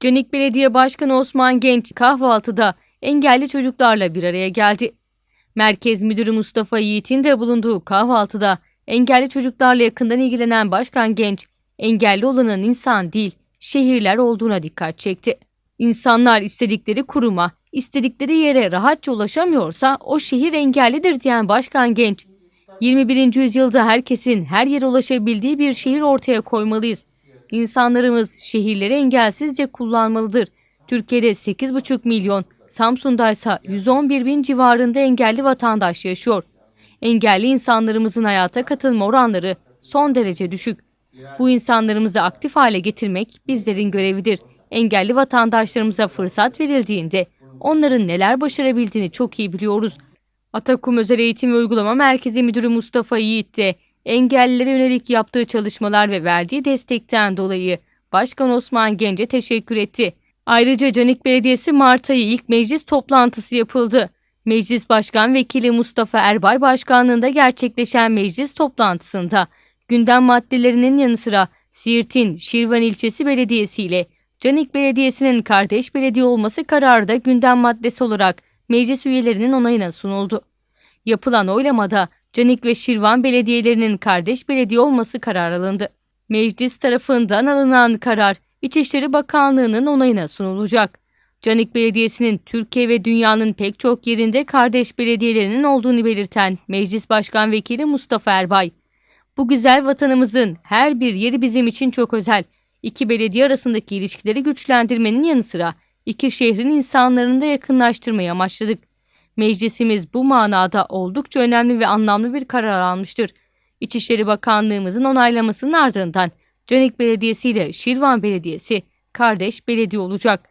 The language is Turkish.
Canik Belediye Başkanı Osman Genç kahvaltıda engelli çocuklarla bir araya geldi. Merkez Müdürü Mustafa Yiğit'in de bulunduğu kahvaltıda engelli çocuklarla yakından ilgilenen Başkan Genç, engelli olanın insan değil, şehirler olduğuna dikkat çekti. İnsanlar istedikleri kuruma, istedikleri yere rahatça ulaşamıyorsa o şehir engellidir diyen Başkan Genç, 21. yüzyılda herkesin her yere ulaşabildiği bir şehir ortaya koymalıyız. İnsanlarımız şehirleri engelsizce kullanmalıdır. Türkiye'de 8,5 milyon, Samsun'da ise 111 bin civarında engelli vatandaş yaşıyor. Engelli insanlarımızın hayata katılma oranları son derece düşük. Bu insanlarımızı aktif hale getirmek bizlerin görevidir. Engelli vatandaşlarımıza fırsat verildiğinde onların neler başarabildiğini çok iyi biliyoruz. Atakum Özel Eğitim ve Uygulama Merkezi Müdürü Mustafa Yiğit de engellilere yönelik yaptığı çalışmalar ve verdiği destekten dolayı Başkan Osman Genç'e teşekkür etti. Ayrıca Canik Belediyesi Mart ayı ilk meclis toplantısı yapıldı. Meclis Başkan Vekili Mustafa Erbay Başkanlığında gerçekleşen meclis toplantısında gündem maddelerinin yanı sıra Siirt'in Şirvan ilçesi belediyesi ile Canik Belediyesi'nin kardeş belediye olması kararı da gündem maddesi olarak meclis üyelerinin onayına sunuldu. Yapılan oylamada Canik ve Şirvan belediyelerinin kardeş belediye olması karar alındı. Meclis tarafından alınan karar İçişleri Bakanlığı'nın onayına sunulacak. Canik Belediyesi'nin Türkiye ve dünyanın pek çok yerinde kardeş belediyelerinin olduğunu belirten Meclis Başkan Vekili Mustafa Erbay, bu güzel vatanımızın her bir yeri bizim için çok özel. İki belediye arasındaki ilişkileri güçlendirmenin yanı sıra iki şehrin insanlarını da yakınlaştırmayı amaçladık. Meclisimiz bu manada oldukça önemli ve anlamlı bir karar almıştır. İçişleri Bakanlığımızın onaylamasının ardından Canik Belediyesi ile Şirvan Belediyesi kardeş belediye olacak.